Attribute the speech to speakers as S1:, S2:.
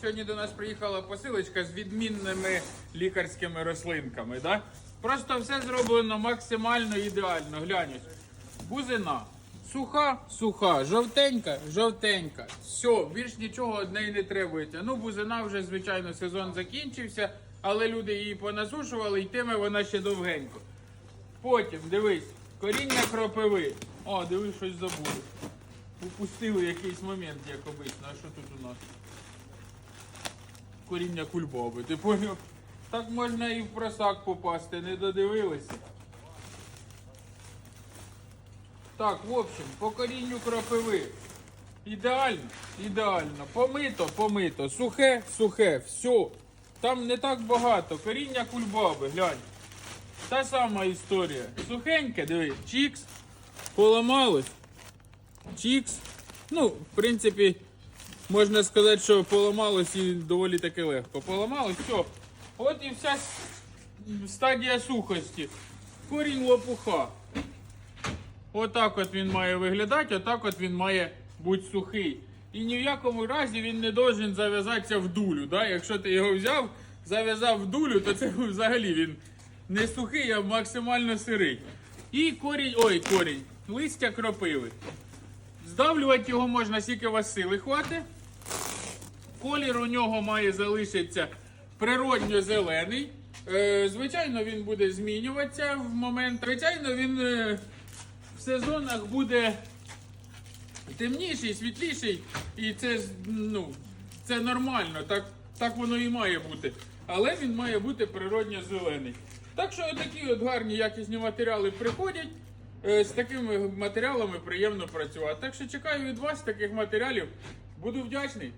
S1: Сьогодні до нас приїхала посилочка з відмінними лікарськими рослинками. Да? Просто все зроблено максимально ідеально. Глянь. Бузина. Суха, суха, жовтенька, жовтенька. Все, більш нічого від неї не требується. Ну, бузина вже, звичайно, сезон закінчився, але люди її понасушували, йтиме вона ще довгенько. Потім, дивись, коріння кропиви. О, дивись, щось забули. Упустили якийсь момент, як обично. А що тут у нас? Коріння кульбаби, ти поняв? Так можна і в просак попасти, не додивилися. Так, в общем, по корінню кропиви. Ідеально, ідеально. Помито, помито. Сухе, сухе, все. Там не так багато. Коріння кульбаби, глянь. Та сама історія. Сухеньке, диви, чікс, поламалось. Чікс. Ну, в принципі, можна сказати, що поламалось і доволі таки легко. Поламалось, все. От і вся стадія сухості. Корінь лопуха. Отак от він має виглядати, отак от він має бути сухий. І ні в якому разі він не должен зав'язатися в дулю. Да? Якщо ти його взяв, зав'язав в дулю, то це взагалі він не сухий, а максимально сирий. І корінь, ой, корінь, листя кропиви. Здавлювати його можна, скільки у вас сили хватить. Колір у нього має залишитися природньо зелений. Е, звичайно, він буде змінюватися в момент. Звичайно, він е, в сезонах буде темніший, світліший, і це ну, це нормально, так, так воно і має бути. Але він має бути природньо зелений. Так що такі от гарні якісні матеріали приходять. Е, З такими матеріалами приємно працювати. Так що чекаю від вас таких матеріалів. Буду вдячний.